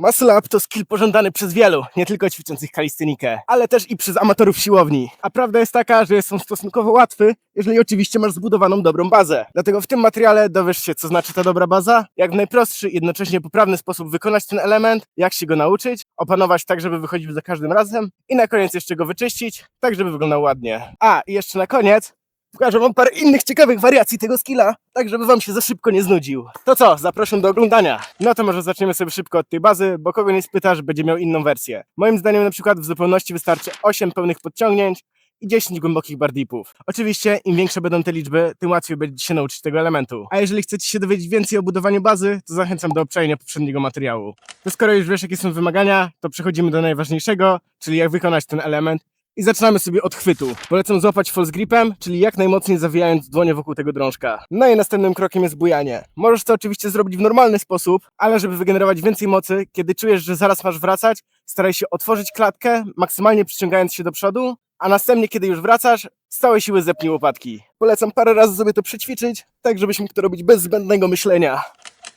Muscle up to skill pożądany przez wielu, nie tylko ćwiczących kalistynikę, ale też i przez amatorów siłowni. A prawda jest taka, że jest on stosunkowo łatwy, jeżeli oczywiście masz zbudowaną dobrą bazę. Dlatego w tym materiale dowiesz się, co znaczy ta dobra baza, jak w najprostszy, jednocześnie poprawny sposób wykonać ten element, jak się go nauczyć, opanować tak, żeby wychodził za każdym razem i na koniec jeszcze go wyczyścić, tak żeby wyglądał ładnie. A, i jeszcze na koniec Pokażę wam parę innych ciekawych wariacji tego skilla, tak żeby wam się za szybko nie znudził. To co, zapraszam do oglądania. No to może zaczniemy sobie szybko od tej bazy, bo kogo nie spytasz, będzie miał inną wersję. Moim zdaniem na przykład w zupełności wystarczy 8 pełnych podciągnięć i 10 głębokich bar dipów. Oczywiście im większe będą te liczby, tym łatwiej będzie się nauczyć tego elementu. A jeżeli chcecie się dowiedzieć więcej o budowaniu bazy, to zachęcam do obczajenia poprzedniego materiału. To skoro już wiesz jakie są wymagania, to przechodzimy do najważniejszego, czyli jak wykonać ten element i zaczynamy sobie od chwytu. Polecam złapać false gripem, czyli jak najmocniej zawijając dłonie wokół tego drążka. No i następnym krokiem jest bujanie. Możesz to oczywiście zrobić w normalny sposób, ale żeby wygenerować więcej mocy, kiedy czujesz, że zaraz masz wracać, staraj się otworzyć klatkę, maksymalnie przyciągając się do przodu, a następnie, kiedy już wracasz, z całej siły zepnij łopatki. Polecam parę razy sobie to przećwiczyć, tak żebyś mógł to robić bez zbędnego myślenia.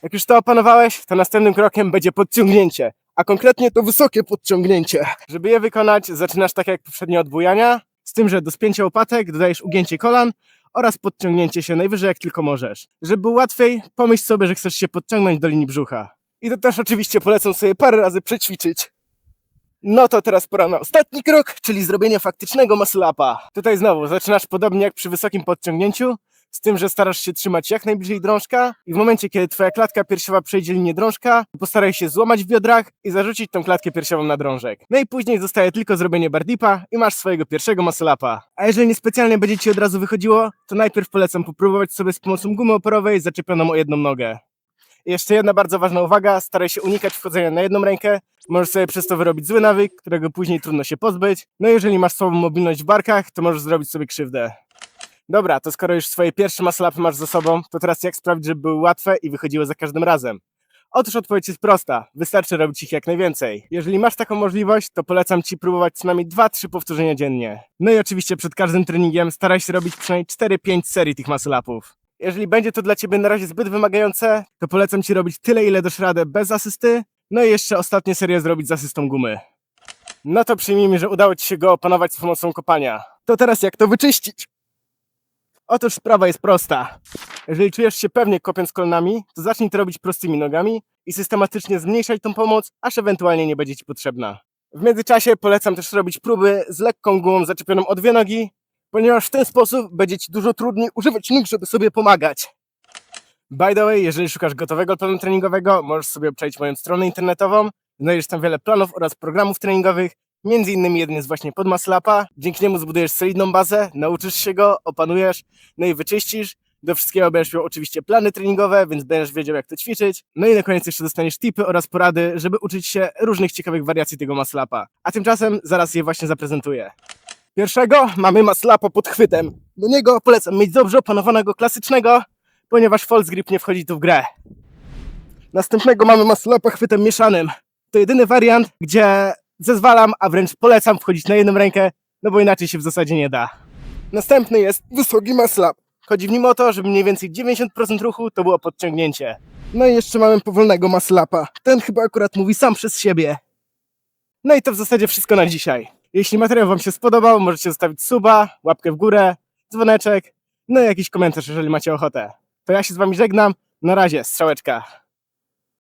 Jak już to opanowałeś, to następnym krokiem będzie podciągnięcie a konkretnie to wysokie podciągnięcie. Żeby je wykonać, zaczynasz tak jak poprzednio od bujania, z tym, że do spięcia łopatek dodajesz ugięcie kolan oraz podciągnięcie się najwyżej jak tylko możesz. Żeby było łatwiej, pomyśl sobie, że chcesz się podciągnąć do linii brzucha. I to też oczywiście polecam sobie parę razy przećwiczyć. No to teraz pora na ostatni krok, czyli zrobienie faktycznego muscle upa. Tutaj znowu zaczynasz podobnie jak przy wysokim podciągnięciu, z tym, że starasz się trzymać jak najbliżej drążka i w momencie, kiedy twoja klatka piersiowa przejdzie linię drążka, postaraj się złamać w biodrach i zarzucić tą klatkę piersiową na drążek. No i później zostaje tylko zrobienie bardipa i masz swojego pierwszego muscle upa. A jeżeli niespecjalnie będzie ci od razu wychodziło, to najpierw polecam popróbować sobie z pomocą gumy oporowej zaczepioną o jedną nogę. I jeszcze jedna bardzo ważna uwaga, staraj się unikać wchodzenia na jedną rękę, możesz sobie przez to wyrobić zły nawyk, którego później trudno się pozbyć. No i jeżeli masz słabą mobilność w barkach, to możesz zrobić sobie krzywdę. Dobra, to skoro już swoje pierwsze muscle upy masz za sobą, to teraz jak sprawić, żeby były łatwe i wychodziły za każdym razem? Otóż odpowiedź jest prosta. Wystarczy robić ich jak najwięcej. Jeżeli masz taką możliwość, to polecam Ci próbować co najmniej 2-3 powtórzenia dziennie. No i oczywiście przed każdym treningiem staraj się robić przynajmniej 4-5 serii tych muscle upów. Jeżeli będzie to dla Ciebie na razie zbyt wymagające, to polecam Ci robić tyle, ile dasz radę bez asysty, no i jeszcze ostatnie serię zrobić z asystą gumy. No to przyjmijmy, że udało Ci się go opanować z pomocą kopania. To teraz jak to wyczyścić? Otóż sprawa jest prosta. Jeżeli czujesz się pewnie kopiąc kolanami, to zacznij to robić prostymi nogami i systematycznie zmniejszać tą pomoc, aż ewentualnie nie będzie Ci potrzebna. W międzyczasie polecam też robić próby z lekką gumą zaczepioną o dwie nogi, ponieważ w ten sposób będzie Ci dużo trudniej używać nóg, żeby sobie pomagać. By the way, jeżeli szukasz gotowego planu treningowego, możesz sobie obczaić moją stronę internetową. Znajdziesz tam wiele planów oraz programów treningowych, Między innymi jeden jest właśnie pod Maslapa. Dzięki niemu zbudujesz solidną bazę, nauczysz się go, opanujesz, no i wyczyścisz. Do wszystkiego będziesz miał oczywiście plany treningowe, więc będziesz wiedział jak to ćwiczyć. No i na koniec jeszcze dostaniesz tipy oraz porady, żeby uczyć się różnych ciekawych wariacji tego maslapa. A tymczasem zaraz je właśnie zaprezentuję. Pierwszego mamy maslapa pod chwytem. Do niego polecam mieć dobrze opanowanego klasycznego, ponieważ false grip nie wchodzi tu w grę. Następnego mamy maslapa chwytem mieszanym. To jedyny wariant, gdzie zezwalam, a wręcz polecam wchodzić na jedną rękę, no bo inaczej się w zasadzie nie da. Następny jest wysoki maslap. Chodzi w nim o to, żeby mniej więcej 90% ruchu to było podciągnięcie. No i jeszcze mamy powolnego maslapa. Ten chyba akurat mówi sam przez siebie. No i to w zasadzie wszystko na dzisiaj. Jeśli materiał Wam się spodobał, możecie zostawić suba, łapkę w górę, dzwoneczek, no i jakiś komentarz, jeżeli macie ochotę. To ja się z Wami żegnam. Na razie, strzałeczka.